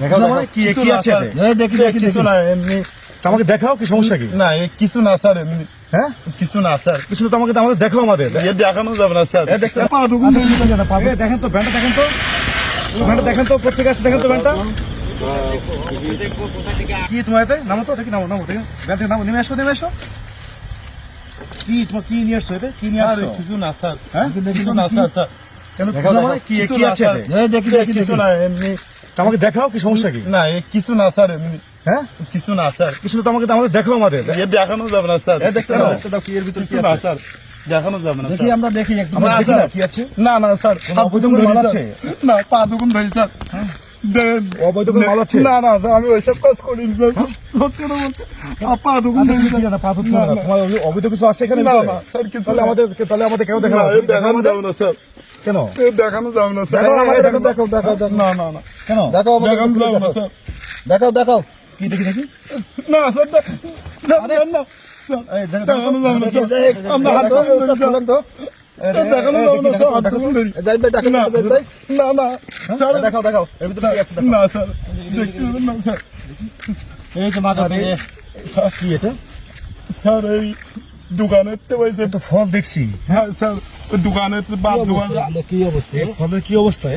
মানে কি কিছু কি না, আছে স্যার। এতে? এই দেখি দেখি কিছু না এমনি আমাকে দেখাও কি সমস্যা কি? না কিছু না স্যার এমনি হ্যাঁ? কিছু না স্যার। কিছু তো আমাকে আমাদের দেখাও আমাদের। এ দেখানো যাবে না স্যার। এ দেখতে পা ঢুকুন। পাবে দেখেন তো ব্যান্ডটা দেখেন তো। ব্যান্ডটা দেখেন তো কোথেকে আসছে দেখেন তো ব্যান্ডটা। কি তোমার এতে? নামো তো দেখি নামো নামো দেখেন ব্যান্ড থেকে নামো নেমে আসো নেমে আসো। কি তোমার কি নিয়ে আসছো এতে? কি নিয়ে আসছো? কিছু না স্যার। হ্যাঁ? কিছু না স্যার স্যার। কেন মানে। কি কি আছে? এই দেখি দেখি কিছু না এমনি আমাকে দেখাও কি সমস্যা কি? না কিছু না স্যার হ্যাঁ? কিছু না স্যার। কিছু তো আমাকে আমাদের দেখাও আমাদের। এ দেখানো যাবে না স্যার। দেখতে দাও। দেখতে দাও কি এর ভিতর কি না স্যার। দেখানো যাবে না দেখি আমরা দেখি একটু দেখি না কি আছে। না না স্যার হাত অবৈধ মাল আছে? না পা দুকুন ধরি স্যার। অবৈধ কোনো মাল আছে? না না আমি ওইসব কাজ করি না, সত্যি কথা বলতে পা দুকুন ধরি, স্যার। না, না। তোমার অবৈধ কিছু আছে এখানে না, না, স্যার, কিছু তাহলে আমাদের তাহলে আমাদের কেন দেখা দেখানো যাবে না স্যার। কেন? দেখানো যাবে না স্যার। দেখাও দেখাও দেখাও না না না। কেন? দেখাও দেখানো যাবে না দেখাও। স্যার। দেখাও কি দেখি দেখি? না স্যার না। দেখো, দেখানো যাবে না স্যার। আমরা হাত দেখাও, দুকুন ধরি, স্যার। খোলেন তো। এই এ দেখো, দেখানো যাবে না স্যার হাত দেখো, দুকুন ভাই না, না না স্যার। দেখাও দেখাও। এর ভিতরে কি আছে না স্যার। দেখতে না স্যার। এই যে মাথা থেকে স্যার, কি এটা? স্যার এই দোকানের তো হয়েছে তো ফল দেখছি। হ্যাঁ স্যার ওই দোকানের তো বাদ দোকান কি অবস্থা? ফলের কি অবস্থা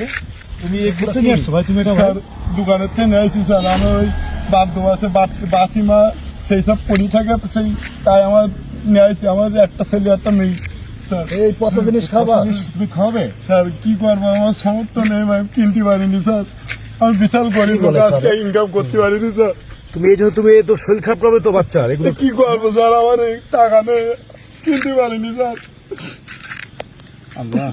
তুমি করতে নিয়ে আসছো ভাই? তুমি এটা স্যার দোকানের থেকে নিয়ে আসছি স্যার। আমি ওই বাদ আছে বাসিমা সেই সব পড়ি থাকে সেই তাই আমার নিয়ে আসছি আমার একটা ছেলে একটা মেয়ে স্যার। এই পচা জিনিস খাবা? তুমি খাওয়াবে স্যার কি করব? আমার সামর্থ্য নেই আমি কিনতে পারিনি স্যার। আমি বিশাল গরিব লোক, আজকে ইনকাম করতে পারিনি স্যার। তুমি এই যে তুমি তো শরীর খারাপ করবে তো বাচ্চার এগুলো কি করব স্যার? আমার টাকা নেই। কিনতে পারিনি স্যার। আল্লাহ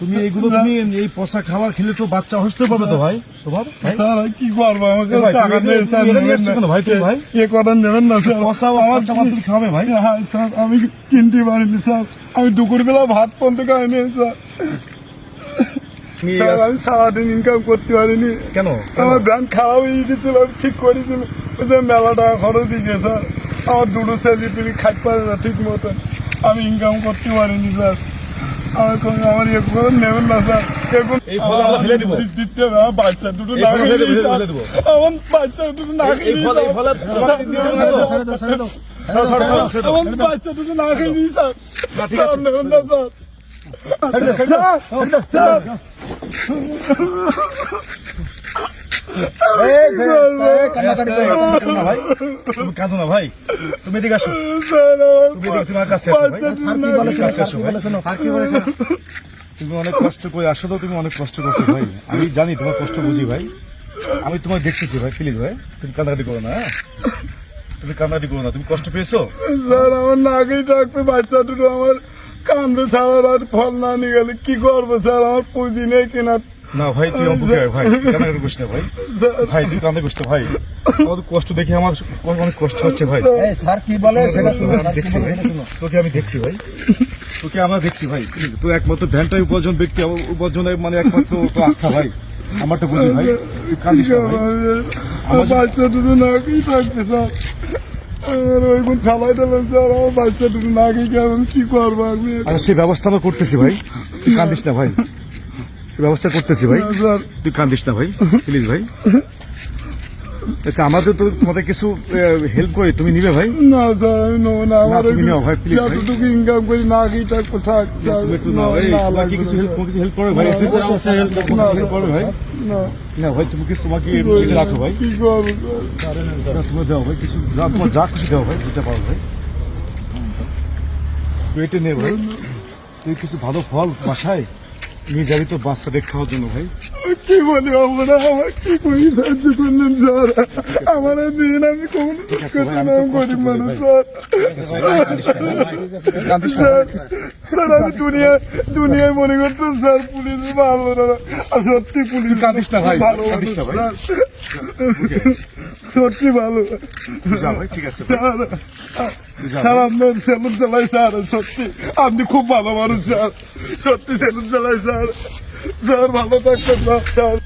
তুমি এইগুলো তুমি এই পচা খাবার খেলে তো বাচ্চা হসতে পারবে তো ভাই? তোমার? স্যার কি করব? আমাকে টাকা নেই স্যার নেবেন ভাই, তুমি ভাই? এ করেন নেবেন না স্যার। পচা আমার মাত্র তুমি খাবে ভাই? হ্যাঁ স্যার আমি কিনতে পারিনি স্যার। আমি দুপুরবেলা ভাত পর্যন্ত খাইনি স্যার। স্যার আমি সারাদিন ইনকাম করতে পারিনি। কেন? আমার ব্যাংক খারাপ হয়ে গেছিল আমি ঠিক করেছিল ওই যে মেলা টাকা খরচ দিয়েছে স্যার আমার দুটো ছেলে পিলি খাইতে পারে না ঠিক মতন আমি ইনকাম করতে পারিনি স্যার। আমার কোনো আমার ইয়ে করে নেবেন না স্যার। এখন দিতে হবে। আমার বাচ্চা দুটো না। আমার দুটো দিয়ে। আমার বাচ্চা দুটো না খেয়ে স্যার স্যার, কাঁদো না ভাই। তুমি এদিকে আসো। তোমার কাছে অনেক কষ্ট করে আসো তুমি অনেক কষ্ট করছ ভাই। আমি জানি তোমার কষ্ট বুঝি ভাই। আমি তোমার দেখতেছি ভাই প্লিজ ভাই। তুমি কান্নাকাটি করো না হ্যাঁ? তুমি কান্নাকাটি করো না। তুমি কষ্ট পেয়েছ? স্যার আমার নাকেই ডাকবে বাচ্চা দুটো আমার কামড়ে ছাড়ার আর ফল না নিয়ে গেলে কি করব স্যার? আমার পুঁজি নেই কেনার না ভাই তুই আমার ভাই তুই কান্নাকাটি করিস না ভাই। ভাই তুই কান্না করিস ভাই। কষ্ট দেখে আমার অনেক কষ্ট হচ্ছে ভাই। স্যার কি বলে? সেটা শুনো দেখছি ভাই। তোকে আমি দেখছি ভাই। তোকে আমরা দেখছি ভাই। তো একমাত্র ভ্যানটাই উপার্জন ব্যক্তি আমার উপার্জনের মানে একমাত্র তো আস্থা ভাই। আমারটা বুঝি ভাই। কান্দিস না ভাই। আমার বাচ্চা দুটো নাকেই থাকবে স্যার। আমার ওই ফেলাই দিলেন স্যার আমার বাচ্চা দুটো নাকেই কেমন কি করব আমি আর সেই ব্যবস্থা আমরা করতেছি ভাই। তুই কান্দিস না ভাই। ব্যবস্থা করতেছি ভাই। তুই কান্দিস না ভাই। প্লিজ ভাই। আচ্ছা আমাদের তো তোমাদের কিছু হেল্প করে তুমি নিবে ভাই? না স্যার আমি নেব না আমার তুমি নাও ভাই, ভাই। যতটুকু ইনকাম করি থাক স্যার তুমি একটু না, নাও না কি কিছু না, হেল্প কিছু হেল্প ভাই না, কিছু হেল্প ভাই। না। না ভাই তুমি কিছু তোমাকে এটা রাখো ভাই। কি করব? স্যার না, তুমি দাও ভাই কিছু যা তোমার যা খুশি দাও ভাই দিতে পারো ভাই। এটা নে ভাই। তুই কিছু ভালো ফল বাসায়? নিয়ে যাবি তো বাচ্চাদের খাওয়ার জন্য ভাই। কি বলি আমরা আমার কি করি সাহায্য করলেন স্যার? আমার দিন আমি কষ্ট গরিব মানুষ স্যার। আমি দুনিয়া দুনিয়ায় মনে করতাম স্যার পুলিশ ভালো না সত্যি পুলিশ কাঁদিস না ভাই, ভালো না ভাই। সত্যি ভালো। ঠিক আছে। স্যার। আপনার সেলুন চালাই স্যার সত্যি। আপনি খুব ভালো মানুষ স্যার। সত্যি সেলুন চালাই স্যার। স্যার ভালো থাকবেন না স্যার।